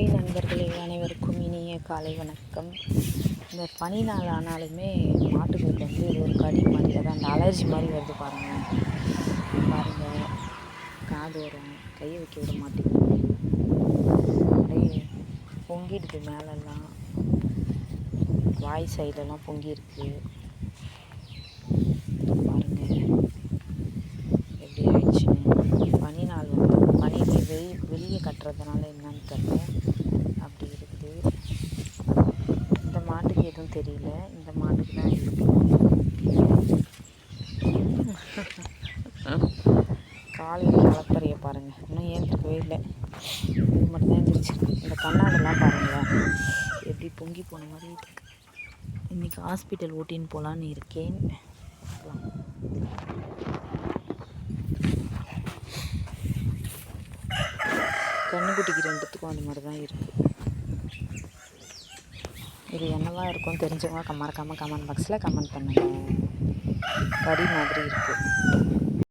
Hi நண்பர்களே அனைவருக்கும் இனிய காலை வணக்கம். இந்த பனி நாள் ஆனாலுமே மாட்டுகளுக்கு வந்து இது ஒரு கடி மாதிரி அதான் அந்த அலர்ஜி மாதிரி வருது பாருங்கள் பாருங்கள் காது வரும். கையை வைக்க விட மாட்டேங்குது. அப்படியே பொங்கிடுது மேலெல்லாம். வாய் சைடெல்லாம் பொங்கியிருக்கு பாருங்கள் எப்படி ஆயிடுச்சுன்னு பனி நாள் வந்து பனிக்கு வெளி வெளியே கட்டுறதுனால என்னன்னு தெரியல. அப்படி இருக்குது இந்த மாட்டுக்கு எதுவும் தெரியல. இந்த மாட்டுக்கு தான் இருக்கு. காலையில் கலப்பறைய பாருங்கள் இன்னும் ஏந்திருக்கவே இல்லை. இது மட்டும் தான் எழுந்திரிச்சிருக்கு இந்த கண்ணாடெல்லாம் பாருங்களேன். எப்படி பொங்கி போன மாதிரி இருக்கு. இன்றைக்கி ஹாஸ்பிட்டல் ஓட்டின்னு போகலான்னு இருக்கேன். கண்ணுக்குட்டிக்கு ரெண்டுத்துக்கும் அந்த மாதிரி தான் இருக்குது இது என்னவா இருக்கும் தெரிஞ்சவங்க மறக்காமல் கமெண்ட் பாக்ஸில் கமெண்ட் பண்ணுங்கள் கறி மாதிரி இருக்குது